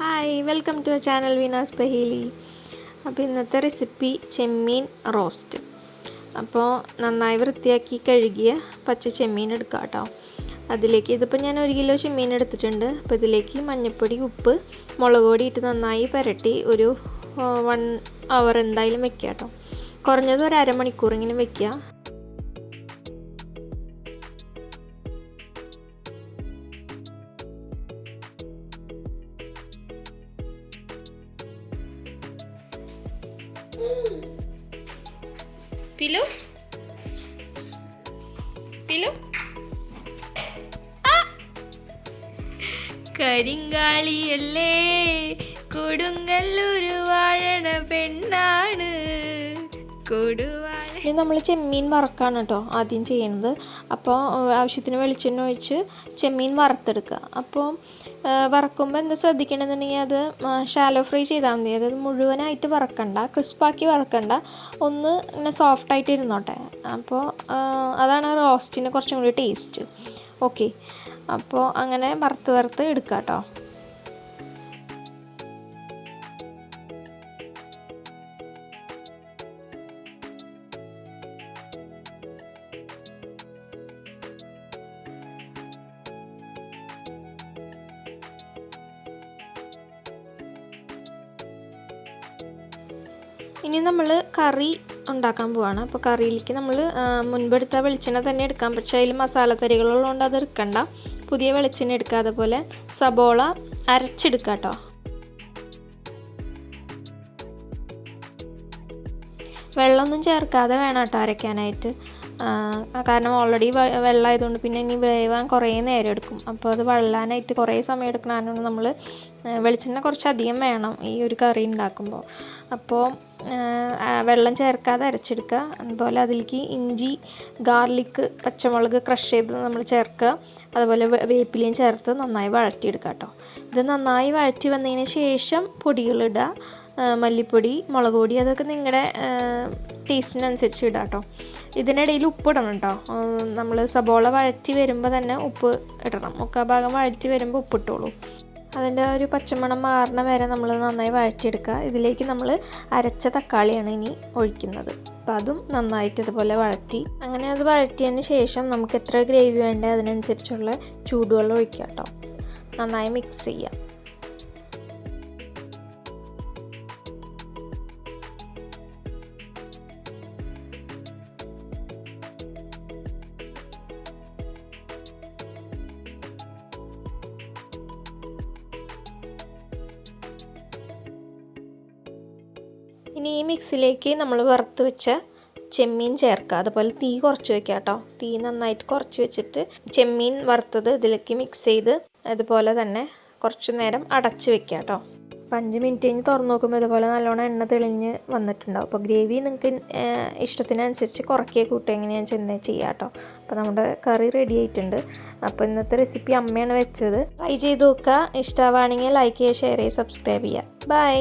Hi welcome to channel വീനാസ് ബഹീലി അപ്പോൾ ഇന്നത്തെ റെസിപ്പി ചെമ്മീൻ റോസ്റ്റ് അപ്പോൾ നന്നായി വൃത്തിയാക്കി കഴുകിയ പച്ച ചെമ്മീൻ എടുക്കാം കേട്ടോ. അതിലേക്ക് ഇതിപ്പോൾ ഞാൻ ഒരു കിലോ ചെമ്മീൻ എടുത്തിട്ടുണ്ട്. അപ്പോൾ ഇതിലേക്ക് മഞ്ഞൾപ്പൊടി ഉപ്പ് മുളക് പൊടി ഇട്ട് നന്നായി പുരട്ടി ഒരു വൺ അവർ എന്തായാലും വെക്കുക കേട്ടോ. കുറഞ്ഞത് ഒരു അരമണിക്കൂറെങ്കിലും വെക്കുക പിലു പിലു കരിങ്കാളിയല്ലേ കൊടുങ്ങല്ലൊരു വാഴണ പെണ്ണാണ്. കൊടുവാഴ ഇനി നമ്മൾ ചെമ്മീൻ വറക്കാണ് കേട്ടോ ആദ്യം ചെയ്യണത്. അപ്പോൾ ആവശ്യത്തിന് വെളിച്ചെണ്ണ ഒഴിച്ച് ചെമ്മീൻ വറുത്തെടുക്കുക. അപ്പോൾ വറക്കുമ്പോൾ എന്താ ശ്രദ്ധിക്കണമെന്നുണ്ടെങ്കിൽ അത് ഷാലോ ഫ്രൈ ചെയ്താൽ മതി. അതായത് മുഴുവനായിട്ട് വറക്കണ്ട ക്രിസ്പാക്കി വറക്കണ്ട. ഒന്ന് ഇങ്ങനെ സോഫ്റ്റായിട്ട് ഇരുന്നോട്ടെ. അപ്പോൾ അതാണ് റോസ്റ്റിന് കുറച്ചും കൂടി ടേസ്റ്റ് ഓക്കെ അപ്പോൾ അങ്ങനെ വറുത്ത് വറുത്ത് എടുക്കുക കേട്ടോ. ഇനി നമ്മൾ കറി ഉണ്ടാക്കാൻ പോവാണ്. അപ്പോൾ കറിയിലേക്ക് നമ്മൾ മുൻപെടുത്ത വെളിച്ചെണ്ണ തന്നെ എടുക്കാം. പക്ഷേ അതിൽ മസാല തരികളുള്ളതുകൊണ്ട് അത് എടുക്കണ്ട. പുതിയ വെളിച്ചെണ്ണ എടുക്കുക അതുപോലെ സബോള അരച്ചെടുക്കുക കേട്ടോ വെള്ളമൊന്നും ചേർക്കാതെ വേണം കേട്ടോ അരയ്ക്കാനായിട്ട്. കാരണം ഓൾറെഡി വെള്ളമായതുകൊണ്ട് പിന്നെ ഇനി വേവാൻ കുറേ നേരം എടുക്കും. അപ്പോൾ അത് വെള്ളാനായിട്ട് കുറേ സമയം എടുക്കണം. എടുക്കണമെന്നാണ് നമ്മൾ വെളിച്ചെണ്ണ കുറച്ചധികം വേണം ഈ ഒരു കറി ഉണ്ടാക്കുമ്പോൾ. അപ്പോൾ വെള്ളം ചേർക്കാതെ അരച്ചെടുക്കുക. അതുപോലെ അതിലേക്ക് ഇഞ്ചി ഗാർലിക്ക് പച്ചമുളക് ക്രഷ് ചെയ്ത് നമ്മൾ ചേർക്കുക. അതുപോലെ വേപ്പിലയും ചേർത്ത് നന്നായി വഴറ്റിയെടുക്കുക കേട്ടോ. ഇത് നന്നായി വഴറ്റി വന്നതിന് ശേഷം പൊടികളിടുക മല്ലിപ്പൊടി മുളക് പൊടി അതൊക്കെ നിങ്ങളുടെ ടേസ്റ്റിനനുസരിച്ച് ഇടാം കേട്ടോ ഇതിനിടയിൽ ഉപ്പ് ഇടണം കേട്ടോ നമ്മൾ സബോള വഴറ്റി വരുമ്പോൾ തന്നെ ഉപ്പ് ഇടണം. മുക്കാ ഭാഗം വഴറ്റി വരുമ്പോൾ ഉപ്പ് ഇട്ടോളൂ. അതിന്റെ ഒരു പച്ചമണം മാറണ വരെ നമ്മൾ നന്നായി വഴറ്റിയെടുക്കുക. ഇതിലേക്ക് നമ്മൾ അരച്ച തക്കാളിയാണ് ഇനി ഒഴിക്കുന്നത്. അപ്പോൾ അതും നന്നായിട്ട് ഇതുപോലെ വഴറ്റി. അങ്ങനെ അത് വഴറ്റിയതിന് ശേഷം നമുക്ക് എത്ര ഗ്രേവി വേണ്ടേ അതിനനുസരിച്ചുള്ള ചൂടുവെള്ളം ഒഴിക്കുക കേട്ടോ നന്നായി മിക്സ് ചെയ്യാം ഇനി ഈ മിക്സിലേക്ക് നമ്മൾ വറുത്ത് വെച്ച ചെമ്മീൻ ചേർക്കുക. അതുപോലെ തീ കുറച്ച് വെക്കുക കേട്ടോ. തീ നന്നായിട്ട് കുറച്ച് വെച്ചിട്ട് ചെമ്മീൻ വറുത്തത് ഇതിലേക്ക് മിക്സ് ചെയ്ത് അതുപോലെ തന്നെ കുറച്ച് നേരം അടച്ച് വെക്കുക കേട്ടോ. അപ്പം അഞ്ച് മിനിറ്റ് കഴിഞ്ഞ് തുറന്ന് നോക്കുമ്പോൾ ഇതുപോലെ നല്ലോണം എണ്ണ തെളിഞ്ഞ് വന്നിട്ടുണ്ടാവും. അപ്പോൾ ഗ്രേവി നിങ്ങൾക്ക് ഇഷ്ടത്തിനനുസരിച്ച് കുറക്കേ കൂട്ടുക എങ്ങനെയാണ് ചെന്ന് ചെയ്യാം കേട്ടോ. അപ്പോൾ നമ്മുടെ കറി റെഡി ആയിട്ടുണ്ട്. അപ്പോൾ ഇന്നത്തെ റെസിപ്പി അമ്മയാണ് വെച്ചത്. ട്രൈ ചെയ്ത് നോക്കുക. ഇഷ്ടമാവുകയാണെങ്കിൽ ലൈക്ക് ചെയ്യുക ഷെയർ ചെയ്യുക സബ്സ്ക്രൈബ് ചെയ്യുക. ബൈ